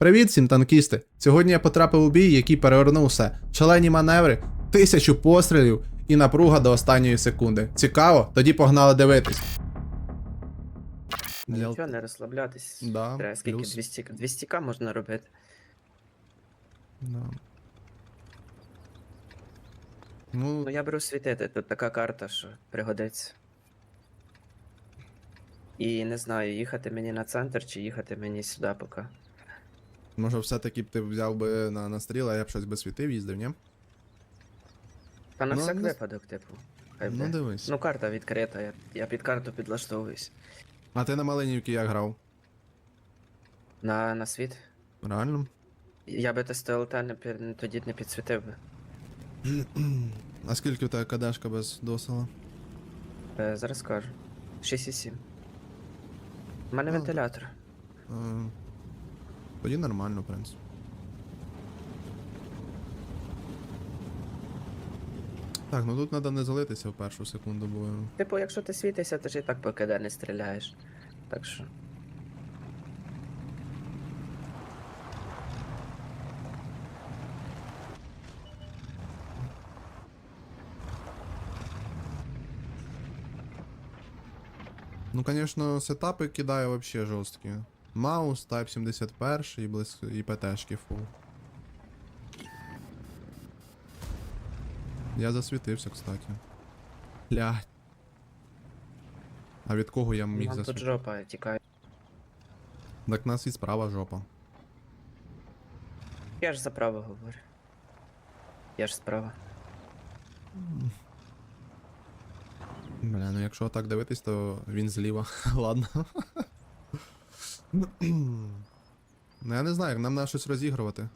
Привіт всім танкісти! Сьогодні я потрапив у бій, який перевернув все. Шалені маневри, тисячу пострілів і напруга до останньої секунди. Цікаво? Тоді погнали дивитись. Для- Нічого, не розслаблятись. Да, Треба скільки? плюс. 200, 200к можна робити. Да. Ну, Ну я беру світити, тут така карта, що пригодиться. І не знаю, їхати мені на центр чи їхати мені сюди поки. Може все-таки б ти взяв би на, на стріл, а я б щось би світив, їздив, ні? Та на Ну, всяк ну, випадок, типу. Хай Ну буде. дивись. Ну, карта відкрита, я, я під карту підлаштовуюсь. А ти на Малинівці як грав? На, на світ. Реально? Я би ТСТЛТ не, пі- тоді не підсвітив би. А скільки у тебе кадешка без досила? Е, зараз скажу. 6,7. У мене Ну, вентилятор. Е, Тоді нормально, в принципі. Так, ну тут треба не залитися в першу секунду, бо. Типу, якщо ти світишся, ти ж і так по КД не стріляєш. Так що. Ну, звісно, сетапи кидає вообще жорсткі. Маус, Type 71 і, близь... і ПТшки фул. Я засвітився, кстати. Блядь. А від кого я міг Нам тут засвітити? жопа тікає. Так нас і справа жопа. Я ж за право говорю. Я ж справа. Бля, ну якщо так дивитись, то він зліва. Ладно. ну я не знаю, нам треба щось розігрувати.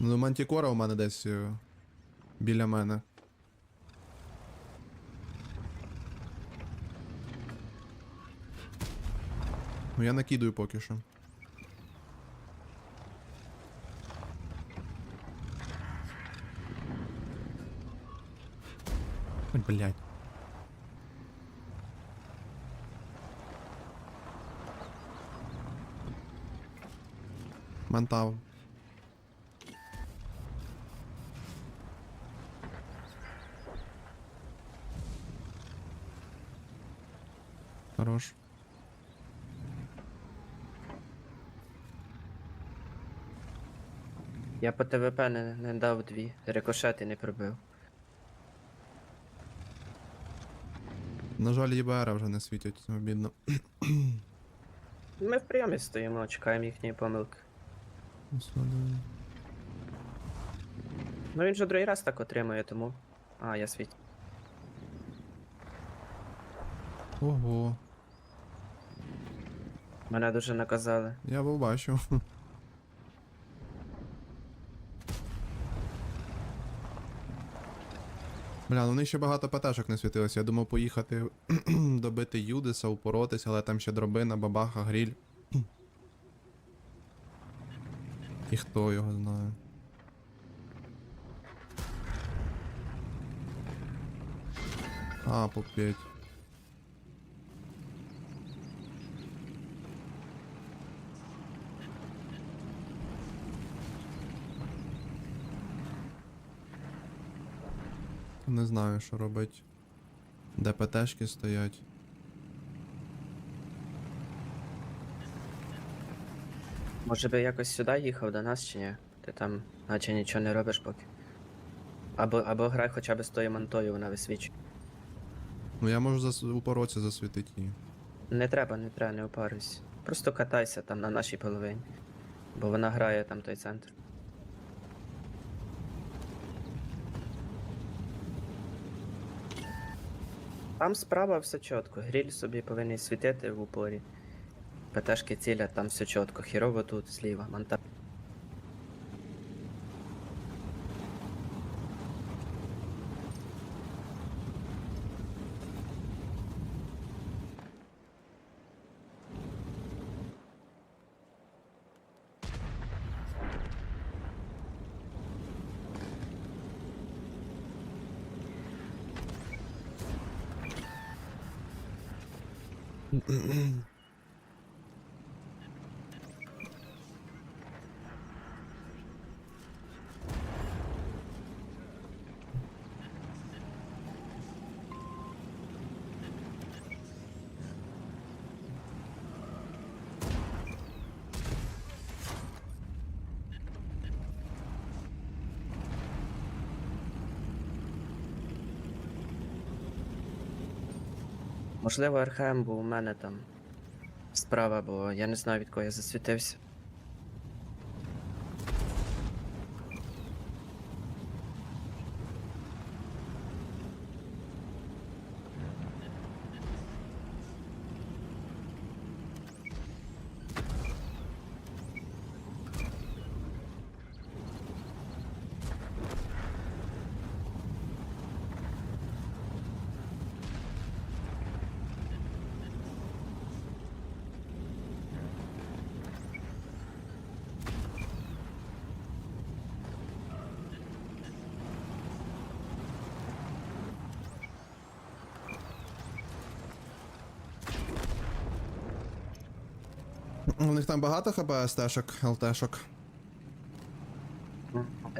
Ну, мантікора у мене десь е, біля мене. Ну я накидаю поки що. Блять. Монтав. Хорош. Я по ТВП не, не дав дві. Рикошети не пробив. На жаль, ЄБР вже не світять, обідно. Ми в прийомі стоїмо, чекаємо їхньої помилки. Ну він же другий раз так отримує, тому. А, я світ. Ого, Мене дуже наказали. я був. Бля, ну в них ще багато ПТшок не світилося. Я думав поїхати добити Юдиса, упоротись, але там ще дробина, бабаха, гріль. І хто його знає. А, по 5. Не знаю, що робить. Де ПТшки стоять. Може би якось сюди їхав до нас чи ні? Ти там наче нічого не робиш поки. Або, або грай хоча б з тою мантою, вона висвічує. Ну я можу зас... упоротися засвітити її. Не треба, не треба, не опаруйся. Просто катайся там на нашій половині. Бо вона грає там той центр. Там справа все чітко. Гріль собі повинен світити в упорі. ПТшки цілять, там все чітко. Хірово тут, зліва, монтаж. Mm-mm. Можливо, РХМ бо у мене там справа, бо я не знаю від кого я засвітився. У них там багато хп СТшок, ЛТшок.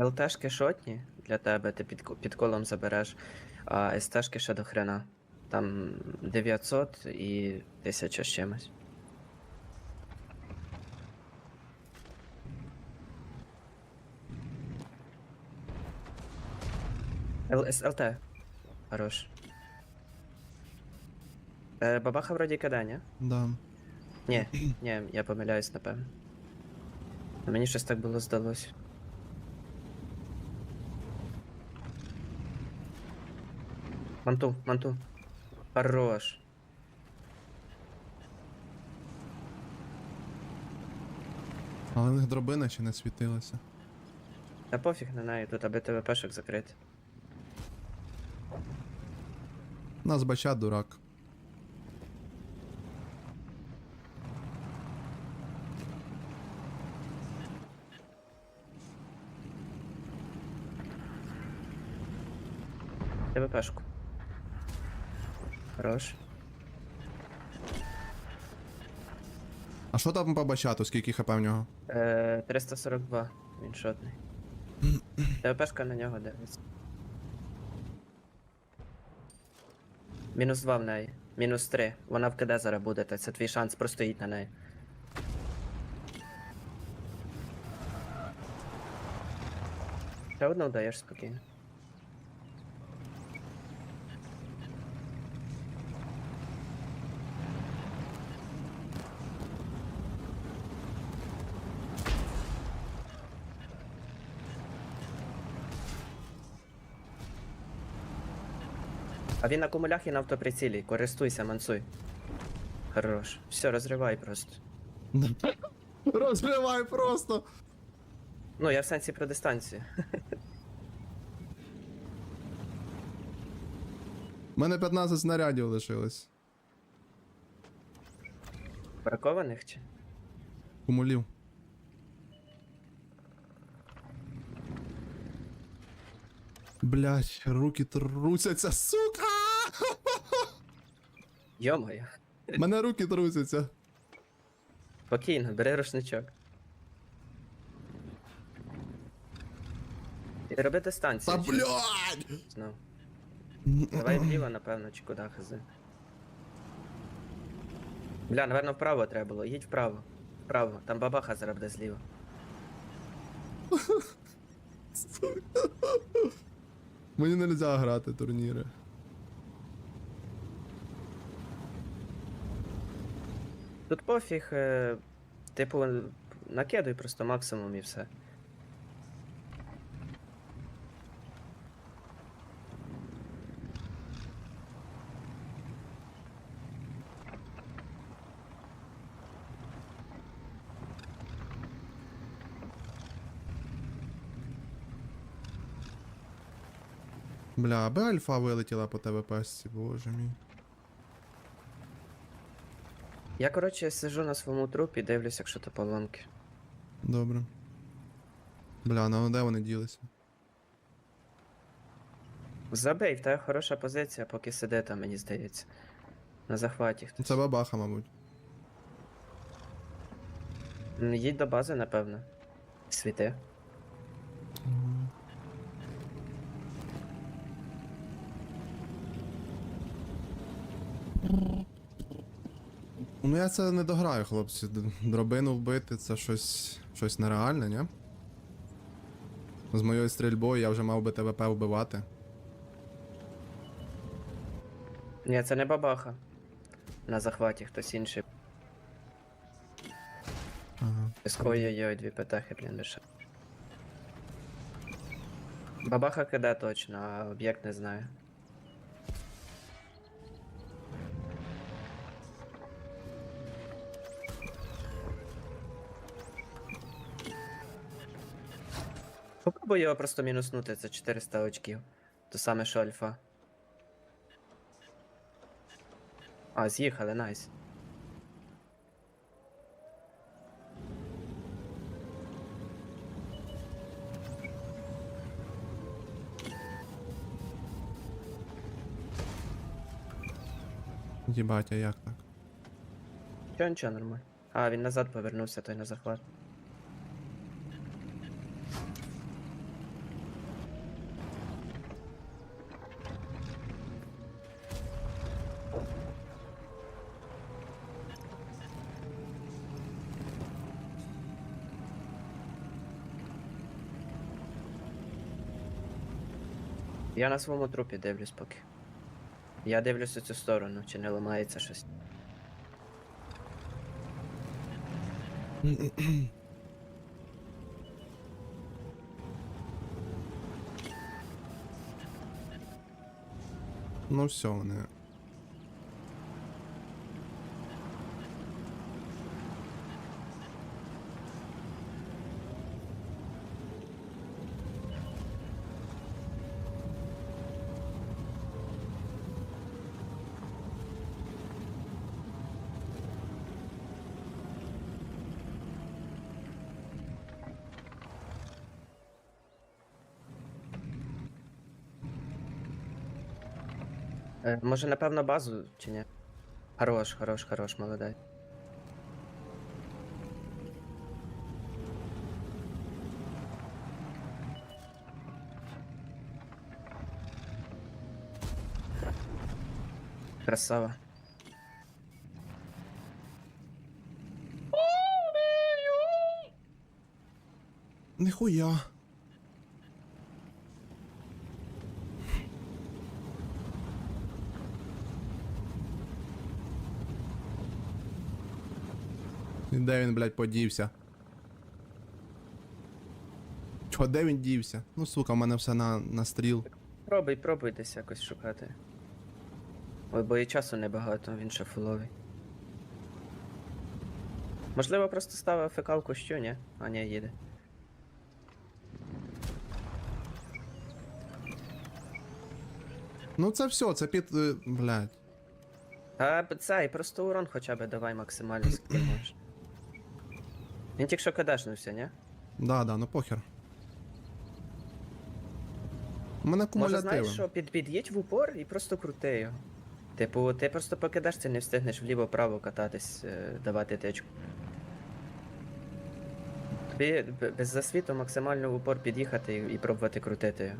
ЛТшки шотні для тебе, ти під, під колом забереш, а СТшки ще до хрена. Там 900 і 1000 з чимось. Л, С- ЛТ. Хорош. Е, бабаха вроді кида, ні? Да. Ні, ні, я помиляюсь, напевно. А Мені щось так було здалось. Манту, манту. Хорош. Але в них дробина ще не світилася. Та пофіг на неї, тут аби ТВПшок закрити. Нас бачат дурак. ТВПшку. Хорош. А що там по бачату, скільки хп в нього? Е, 342, він шотний. ТВПшка на нього дивиться. Мінус 2 в неї. Мінус 3. Вона в КД зараз буде, та це твій шанс простоїть на неї. Ще одну даєш спокійно. А він на кумулях і на автоприцілі. Користуйся, мансуй. Хорош. Все, розривай просто. Розривай просто! Ну, я в сенсі про дистанцію. У мене 15 снарядів лишилось. Бракованих чи? Кумулів. Блять, руки трусяться, сука! Йомаю. Мене руки трусяться. Спокійно, бери рушничок. І роби дистанцію. Та чи- блять! Знов. Давай вліво, напевно, чи куди хази. Бля, напевно, вправо треба було. Їдь вправо. Вправо. Там бабаха зараз буде зліва. Мені не можна грати турніри. Тут пофіг, е, типу, накидуй просто максимум і все. Бля, аби альфа вилетіла по тебе пасці, боже мій. Я, коротше, сижу на своєму трупі, дивлюсь, якщо то поломки. Добре. Бля, ну де вони ділися? Забей, в тебе хороша позиція, поки сиди там, мені здається. На захваті хтось. Це бабаха, мабуть. М, Їдь до бази, напевно. Світи. Ну я це не дограю, хлопці. Дробину вбити це щось. щось нереальне, ні? З моєю стрільбою я вже мав би ТВП вбивати. Ні, це не бабаха. на захваті хтось інший. Ага. Ой-ой-ой, дві петахи, блін, лише. Бабаха КД точно, а об'єкт не знаю. Попробуй його просто мінуснути, це 400 очків. То саме що альфа. А, з'їхали, найс. Їбать, а як так? Чого нічого нормально. А, він назад повернувся, той на захват. Я на своєму трупі дивлюсь поки. Я дивлюсь у цю сторону, чи не ламається щось. Ну все, вони. Е, може, напевно, базу чи ні? Хорош, хорош, хорош, молодець. Красава. Ніхуя. Де він, блядь, подівся? Чого, де він дівся? Ну, сука, в мене все на, на стріл. Пробуй, пробуй десь якось шукати. Ой, бо і часу небагато, він ще фуловий. Можливо, просто ставив ФК в кущу, ні? А ні, їде. Ну це все, це під. е, Блядь. А цей, просто урон хоча б давай максимально скільки можеш. Він тільки що кадашнувся, ні? Да, да, ну похер. У мене Може, знаєш, що під, під'їдь в упор і просто крути його. Типу, ти просто покидаш це не встигнеш вліво-право кататись, е, давати течку. Тобі б- без засвіту максимально в упор під'їхати і, і пробувати крутити його.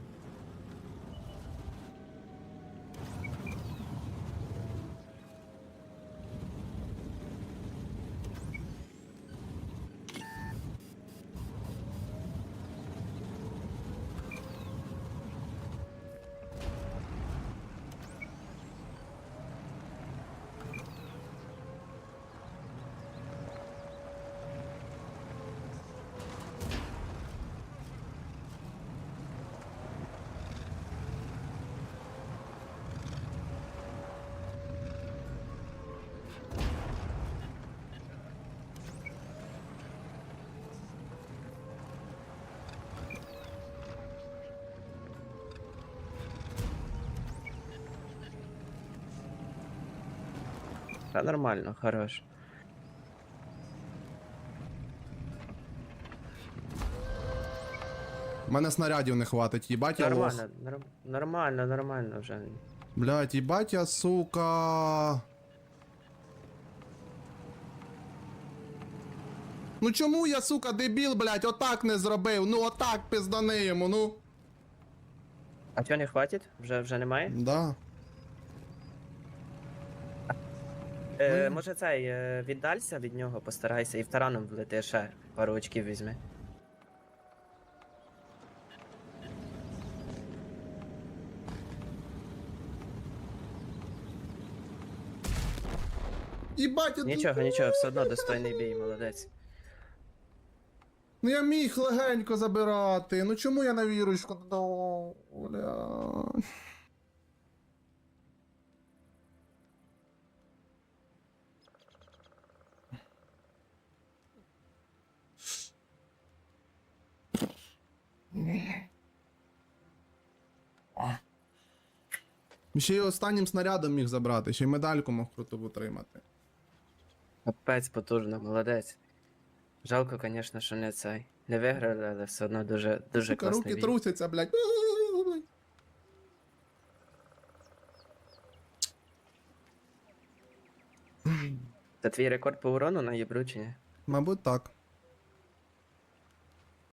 Та нормально, хорош. У мене снарядів не хватить, їбать я лох. Нормально, норм- нормально, нормально вже. Блядь, їбать я, сука. Ну чому я, сука, дебіл, блядь, отак не зробив? Ну отак пиздани йому, ну. А чого не хватить? Вже, вже немає? Да. Е, може цей, е, віддалься від нього, постарайся і в тараном влети ще пару очків візьми. Їбать, я Нічого, тут- нічого, все одно достойний бій, молодець. Ну я міг легенько забирати. Ну чому я на вірочку додав? Бля. Ще й останнім снарядом міг забрати, ще й медальку мог круту отримати. Капець потужно, молодець. Жалко, звісно, що не цей. Не виграли, але все одно дуже, дуже Сука, класний руки бій. трусяться, блядь. Це твій рекорд по урону на Єбру чи ні? Мабуть, так.